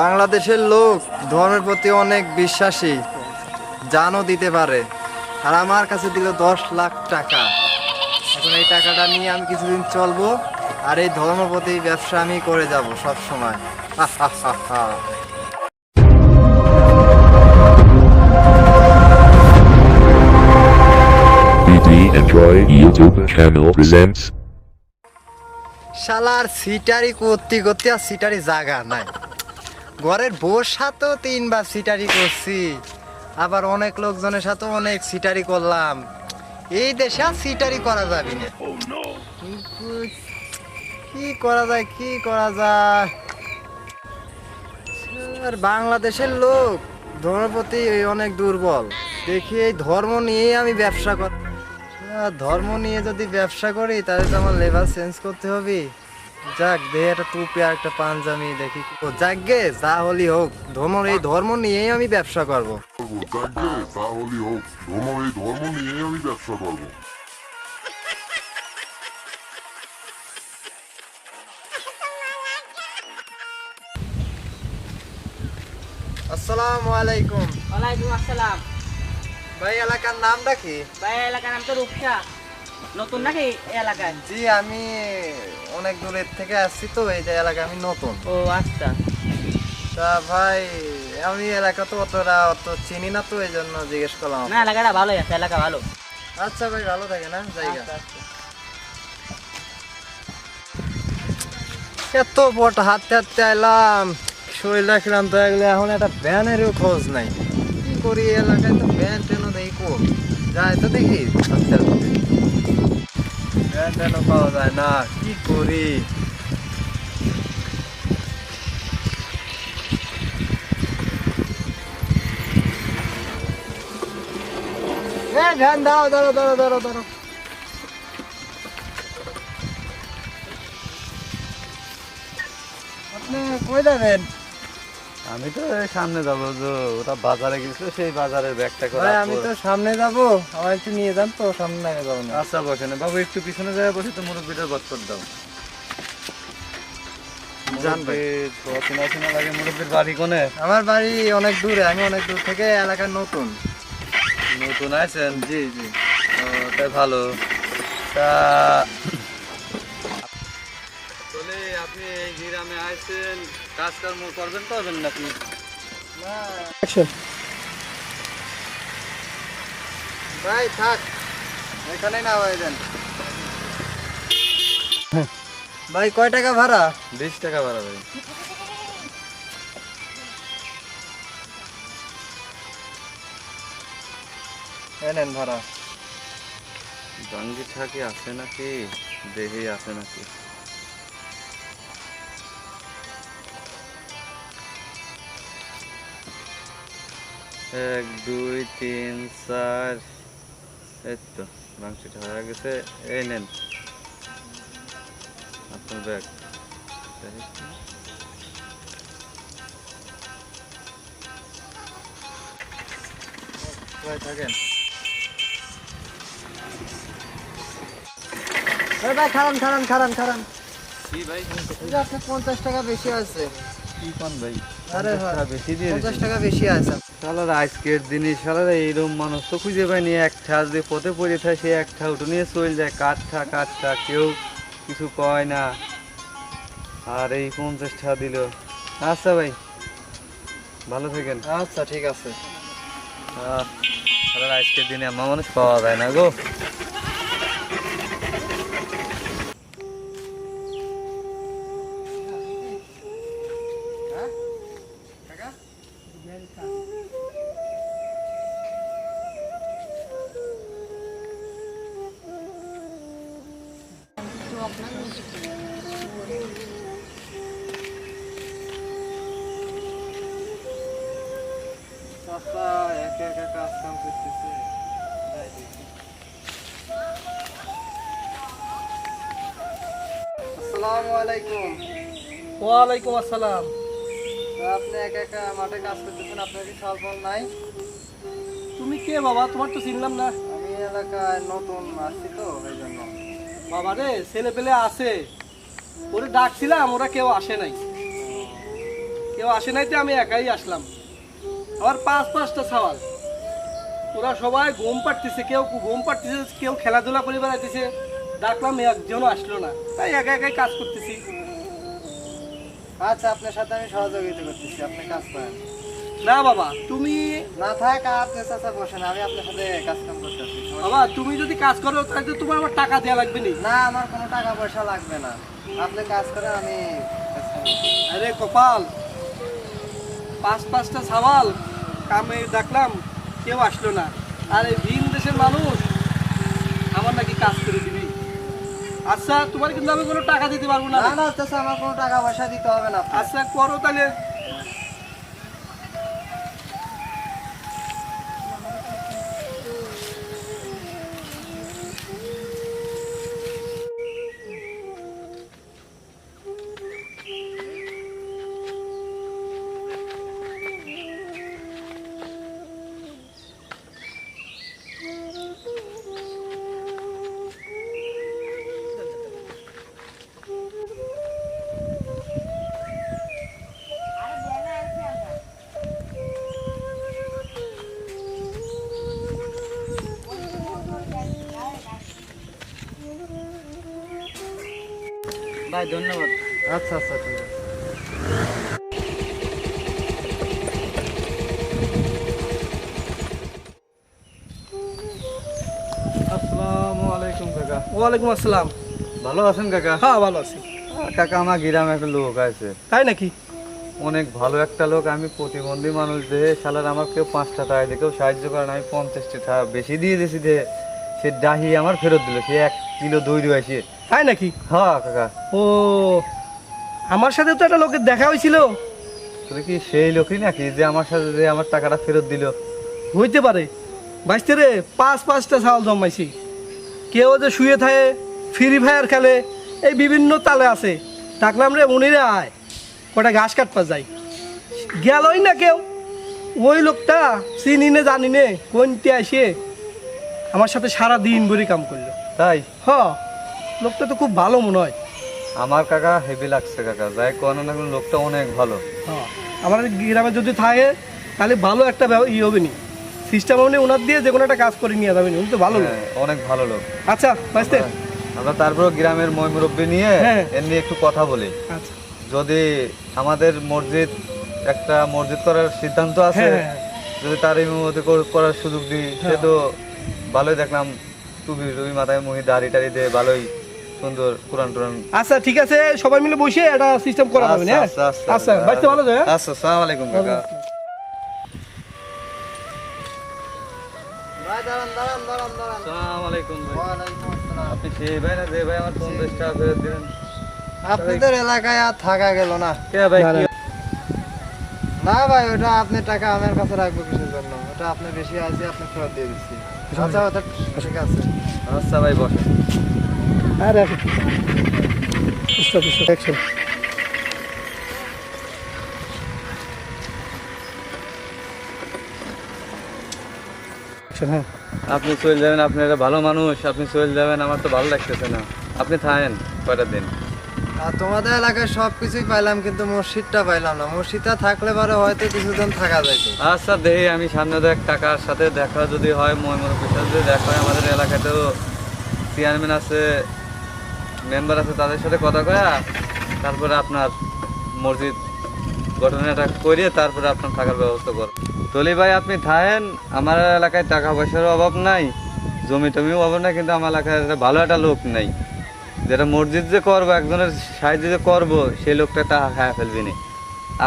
বাংলাদেশের লোক ধর্মের প্রতি অনেক বিশ্বাসী জানও দিতে পারে। আর আমার কাছে দিল দশ লাখ টাকা। এখন এই টাকাটা নিয়ে আমি কিছুদিন চলবো আর এই ধর্মের প্রতি ব্যবসা আমি করে যাব সব সময়। BD YouTube channel presents শালার সিটারি করতে করতে আর সিটারি জায়গা নাই। ঘরের বউর সাথেও তিনবার সিটারি করছি। আবার অনেক লোকজনের সাথেও অনেক সিটারি করলাম। এই দেশে আর সিটারি করা যাবে না। কি করা যায় কি করা যায়? আর বাংলাদেশের লোক ধর্মের প্রতি অনেক দুর্বল। দেখি এই ধর্ম নিয়ে আমি ব্যবসা কর ধর্ম নিয়ে যদি ব্যবসা করি তাহলে তো আমার লেভেল চেঞ্জ করতে হবে। যাক দেখে একটা টুপি আর একটা পাঞ্জাবি দেখি ও যাক গে যা হলি হোক ধর্ম এই ধর্ম নিয়েই আমি ব্যবসা করব। যাকে তাহলে হোক ধর্ম এই ধর্ম নিয়ে আমি ব্যবসা করব। আসসালামু আলাইকুম। ওয়ালাইকুম আসসালাম। ভাই এলাকার নামটা কি? ভাই এলাকার নাম তো রূপসা। নতুন নাকি এলাকায়? জি আমি অনেক দূরের থেকে আসছি তো এই যে এলাকা আমি নতুন। ও আচ্ছা। তা ভাই আমি এলাকা তো অতটা অত চিনি না তো এই জন্য জিজ্ঞেস করলাম না এলাকাটা ভালোই আছে এলাকা ভালো। আচ্ছা ভাই ভালো থাকে না জায়গা। আচ্ছা, আচ্ছা। এত বট হাঁটতে হাঁটতে আইলাম শরীর রাখলাম তো এগুলো এখন একটা ভ্যানেরও খোঁজ নাই। কি করি এলাকায় তো ভ্যান ট্রেনও দেখি যাই তো দেখি ট্রেনও পাওয়া যায় না কি করি ভ্যান দাও দাঁড়ো দাঁড়ো দাঁড়ো দাঁড়ো আপনি কই যাবেন আমি তো সামনে যাব যে ওটা বাজারে গেছিল সেই বাজারের ব্যাগটা করে আমি তো সামনে যাব আমার একটু নিয়ে যান তো সামনে আগে যাব না। আচ্ছা বসে না। বাবু একটু পিছনে যায় বসে তো মুরব্বীটার বট করে দাও। আমার বাড়ি অনেক দূরে আমি অনেক দূর থেকে এলাকার নতুন। নতুন আছেন? জি জি। তাই ভালো। তা আইছেন কাজকর্ম করবেন করবেন নাকি? ভাই থাক এখানে না হয়ে। যান ভাই কয় টাকা ভাড়া? বিশ টাকা ভাড়া ভাই। নেন ভাড়া। গাঙ্গি ঠাকি আছে নাকি? দেহি আছে নাকি? এক দুই তিন চার এই তো মাংসটা হয়ে গেছে। এই নেন। আপনার ব্যাগ। ভাই থাকেন। ভাই খারান খারান খারান খারান। কি ভাই? আপনার পঞ্চাশ টাকা বেশি আছে। কি পান ভাই? আরে বেশি দিয়ে পঞ্চাশ টাকা বেশি আছে। শালার আজকের দিনে শালার এইরকম মানুষ তো খুঁজে পাইনি। এক ঠা যে পথে পড়ে থাকে সে একটা উঠো নিয়ে চলে যায়। কাঠটা কাঠটা কেউ কিছু কয় না। আর এই পঞ্চাশ টা দিল। আচ্ছা ভাই ভালো থাকেন। আচ্ছা ঠিক আছে। আজকের দিনে আমার মানুষ পাওয়া যায় না গো। চাচা একা একা আসসালামু আলাইকুম। ওয়ালাইকুম আসসালাম। আপনি একা একা মাঠে কাজ করতেছেন আপনার কি ফল নাই? তুমি কে বাবা? তোমার তো চিনলাম না। আমি এলাকায় নতুন আসছি তো এই জন্য। বাবা রে ছেলে পেলে আছে। ওরে ডাকছিলাম ওরা কেউ আসে নাই। কেউ আসে নাই তো আমি একাই আসলাম। আমার পাঁচ পাঁচটা সওয়াল। ওরা সবাই ঘুম পাড়তেছে কেউ ঘুম পাড়তেছে কেউ খেলাধুলা করে বেড়াইতেছে। ডাকলাম একজনও আসলো না। তাই একা একাই কাজ করতেছি। আচ্ছা আপনার সাথে আমি সহযোগিতা করতেছি আপনি কাজ করেন। না বাবা তুমি না থাক আপনি চাচা বসেন আমি আপনার সাথে কাজ কাম করতেছি বাবা তুমি যদি কাজ করো তাহলে তো তোমার আমার টাকা দেওয়া লাগবে নি। না আমার কোনো টাকা পয়সা লাগবে না। আপনি কাজ করেন আমি। আরে কপাল পাঁচ পাঁচটা সাওয়াল কামে ডাকলাম কেউ আসলো না। আর এই ভিন দেশের মানুষ আমার নাকি কাজ করে দিবি আচ্ছা তোমার কিন্তু আমি কোনো টাকা দিতে পারব না। না না চাচা আমার কোনো টাকা পয়সা দিতে হবে না আচ্ছা করো তাহলে। ভাই ধন্যবাদ। আচ্ছা আচ্ছা ঠিক আছে। আসসালামু আলাইকুম কাকা। ওয়ালাইকুম আসসালাম। ভালো আছেন কাকা? হ্যাঁ ভালো আছি। কাকা আমার গ্রামে একটা লোক আছে। তাই নাকি? অনেক ভালো একটা লোক আমি প্রতিবন্ধী মানুষ দেহে সালার আমার কেউ পাঁচটা টাকা দিয়ে কেউ সাহায্য করেন আমি পঞ্চাশটি টাকা বেশি দিয়ে দিয়েছি সে ডাহি আমার ফেরত দিল সে এক কিলো দই দিয়েছে। তাই নাকি? হ্যাঁ কাকা। ও আমার সাথে তো একটা লোকের দেখা হয়েছিল। তুই কি সেই লোকই নাকি যে আমার সাথে যে আমার টাকাটা ফেরত দিল? হইতে পারে। বাইশতে রে পাঁচ পাঁচটা ছাওয়াল জমাইছি। কেউ যে শুয়ে থাকে ফ্রি ফায়ার খেলে এই বিভিন্ন তালে আছে। ডাকলাম রে উনিরে আয়। কটা ঘাস কাটপা যাই। গেলই না কেউ। ওই লোকটা চিনি নে জানি নে কোনটি আসে? আমার সাথে সারা দিন ভরি কাম করল। তাই? হ লোকটা তো খুব ভালো মনে হয়। আমার কাকা হেভি লাগছে কাকা যাই কোনো না কোনো লোকটা অনেক ভালো। হ্যাঁ আমার গ্রামে যদি থাকে তাহলে ভালো একটা ই হবে নি। সিস্টেম মানে ওনার দিয়ে যে কোনো একটা কাজ করে নিয়ে যাবেন উনি তো ভালো লোক। হ্যাঁ, অনেক ভালো লোক। আচ্ছা বাইশতে আমরা তারপর গ্রামের মই মুরব্বী নিয়ে হ্যাঁ। এর নিয়ে একটু কথা বলি। আচ্ছা। যদি আমাদের মসজিদ একটা মসজিদ করার সিদ্ধান্ত আছে হ্যাঁ, হ্যাঁ। যদি তার ইমামতি করার সুযোগ দিই সে। তো ভালোই দেখলাম টুপি টুপি মাথায় মুহি দাড়ি টাড়ি দিয়ে ভালোই সুন্দর কোরআন টুরান। আচ্ছা ঠিক আছে সবাই মিলে বসে একটা সিস্টেম করা হবে হ্যাঁ? আচ্ছা, আচ্ছা, আচ্ছা ভালো যায় আচ্ছা আসসালামু আলাইকুম কাকা। আপনাদের এলাকায় আর থাকা গেল না। ভাই না, না। না ভাই ওটা আপনি টাকা আমার কাছে রাখব কিসের জন্য। ওটা আপনি বেশি আছে আপনি ফেরত দিয়ে দিচ্ছি। আচ্ছা ওটা ঠিক আছে। আচ্ছা ভাই বসেন। হ্যাঁ রাখো স্টপ স্টপ অ্যাকশন হ্যাঁ। আপনি চলে যাবেন আপনি একটা ভালো মানুষ আপনি চলে যাবেন আমার তো ভালো লাগতেছে না। আপনি থাকেন কয়টা দিন। আর তোমাদের এলাকায় সব কিছুই পাইলাম কিন্তু মসজিদটা পাইলাম না। মসজিদটা থাকলে পরে হয়তো কিছুদিন থাকা যাইতো। আচ্ছা দেখি আমি সামনে দেখ টাকার সাথে দেখা যদি হয় ময়মনপুর সাথে যদি দেখা হয় আমাদের এলাকাতেও চেয়ারম্যান আছে মেম্বার আছে তাদের সাথে কথা কয়া, তারপরে আপনার মসজিদ গঠনটা করিয়ে তারপরে আপনার থাকার ব্যবস্থা কর। তলি ভাই, আপনি থাকেন, আমার এলাকায় টাকা পয়সার অভাব নাই জমি টমিও অভাব নাই, কিন্তু আমার এলাকায় ভালো একটা লোক নাই। যেটা মসজিদ যে করব, একজনের সাহায্য যে করব, সেই লোকটা টাকা খায় ফেলবি না।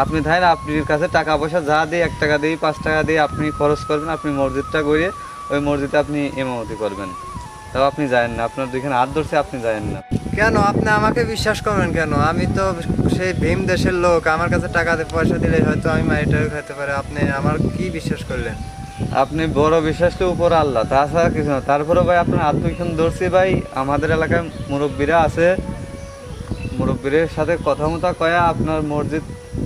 আপনি থাকেন, আপনার কাছে টাকা পয়সা যা দিয়ে এক টাকা দিয়ে পাঁচ টাকা দিয়ে আপনি খরচ করবেন, আপনি মসজিদটা করিয়ে ওই মসজিদে আপনি ইমামতি করবেন। তাও আপনি যায়েন না, আপনার দুইখানে হাত ধরছে, আপনি যায়েন না। কেন? আপনি আমাকে বিশ্বাস করবেন কেন? আমি তো সেই ভীম দেশের লোক। আমার কাছে টাকা পয়সা দিলে হয়তো আমি মারিটারি খাইতে পারি। আপনি আমার কি বিশ্বাস করলেন? আপনি বড় বিশ্বাসটা উপর আল্লাহ। তাছাড়া কিছু না। তারপরে ভাই, আপনার দুইখান ধরছি ভাই, আমাদের এলাকায় মুরব্বীরা আছে। মুরব্বীদের সাথে কথা মতো কয়া আপনার মসজিদ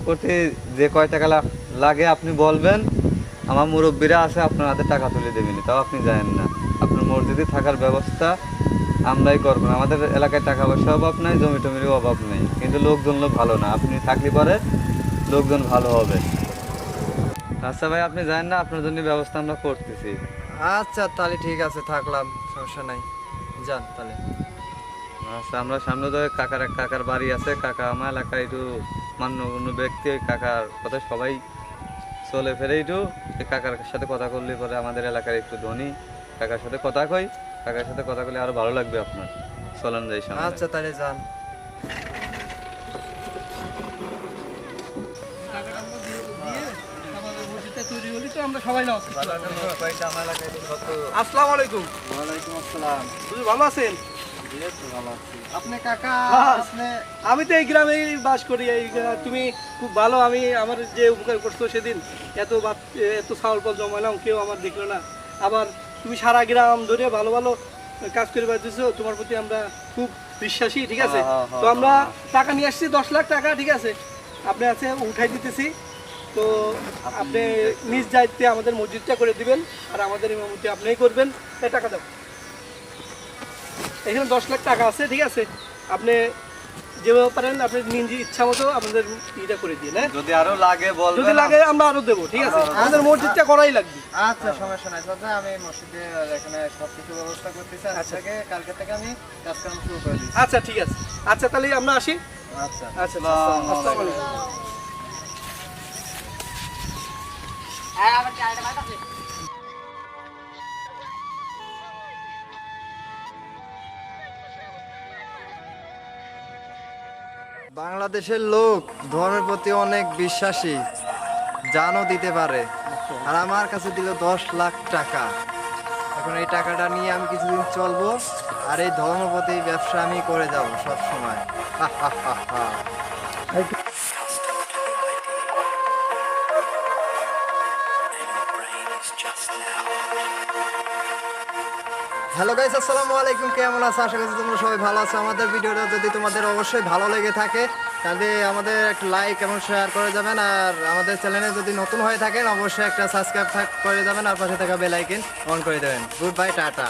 করতে যে কয় টাকা লাগে আপনি বলবেন। আমার মুরব্বীরা আছে, আপনার হাতে টাকা তুলে দেবেন। তাও আপনি জানেন না। আপনার মসজিদে থাকার ব্যবস্থা আমরাই করব না। আমাদের এলাকায় টাকা পয়সা অভাব নাই জমি টমির অভাব নেই। কিন্তু লোকজন লোক ভালো না। আপনি থাকলে পরে লোকজন ভালো হবে। আচ্ছা ভাই আপনি জানেন না আপনার জন্য ব্যবস্থা আমরা করতেছি। আচ্ছা তাহলে ঠিক আছে থাকলাম। সমস্যা নাই। যান তাহলে। আচ্ছা আমরা সামনে তো কাকার এক কাকার বাড়ি আছে। কাকা আমার এলাকায় একটু মান্যগণ্য ব্যক্তি ওই কাকার কথা সবাই চলে ফেরে একটু। কাকার সাথে কথা করলে পরে আমাদের এলাকার একটু ধনী কাকার সাথে কথা কই। কাকার সাথে কথা বলে আরও ভালো লাগবে আপনার চলেন যাই সামনে। আচ্ছা তাহলে যান। তৈরি হলি তো আমরা সবাই নাও কয়েকটা আমার এলাকায় একটু কত আসসালামু আলাইকুম ওয়ালাইকুম আসসালাম বুঝলি ভালো আছেন আপনি কাকা। আমি তো এই গ্রামেই বাস করি এই তুমি খুব ভালো আমি আমার যে উপকার করছ সেদিন এত এত চাউল ফল জমালাম কেউ আমার দেখল না। আবার তুমি সারা গ্রাম ধরে ভালো ভালো কাজ করে বেড়াতেছো তোমার প্রতি আমরা খুব বিশ্বাসী ঠিক আছে? হ্যাঁ, হ্যাঁ, তো আমরা টাকা নিয়ে আসছি দশ লাখ টাকা ঠিক আছে? আপনি আছে উঠাই দিতেছি। তো আপনি নিজ দায়িত্বে আমাদের মসজিদটা করে দিবেন আর আমাদের ইমামতি আপনিই করবেন। এই টাকা দাও। এখানে দশ লাখ টাকা আছে ঠিক আছে? আপনি যেভাবে পারেন আপনি নিজে ইচ্ছা মতো আপনাদের ইটা করে দিন হ্যাঁ? যদি আরও লাগে বলবেন যদি লাগে আমরা আরও দেবো ঠিক আছে? আমাদের মসজিদটা করাই লাগবে। আচ্ছা সমস্যা নাই। চাচা আমি মসজিদে এখানে সব কিছু ব্যবস্থা করতেছি আজ থেকে কালকে থেকে আমি কাজকাম শুরু করে দিচ্ছি। আচ্ছা ঠিক আছে। আচ্ছা তাহলে আমরা আসি। আচ্ছা। আচ্ছা আসসালামু আলাইকুম। হ্যাঁ আবার চারটা বাদ বাংলাদেশের লোক ধর্মের প্রতি অনেক বিশ্বাসী, জানও দিতে পারে। আর আমার কাছে দিল দশ লাখ টাকা। এখন এই টাকাটা নিয়ে আমি কিছুদিন চলবো, আর এই ধর্মের প্রতি ব্যবসা আমি করে যাব সবসময়। হা হা হা সময় হ্যালো গাইস আসসালামু আলাইকুম। কেমন আছো? আশা করছি তোমরা সবাই ভালো আছো। আমাদের ভিডিওটা যদি তোমাদের অবশ্যই ভালো লেগে থাকে, তাহলে আমাদের একটা লাইক এবং শেয়ার করে যাবেন। আর আমাদের চ্যানেলে যদি নতুন হয়ে থাকেন, অবশ্যই একটা সাবস্ক্রাইব করে যাবেন। আর পাশে থাকা বেল আইকন অন করে দেবেন। Good bye tata.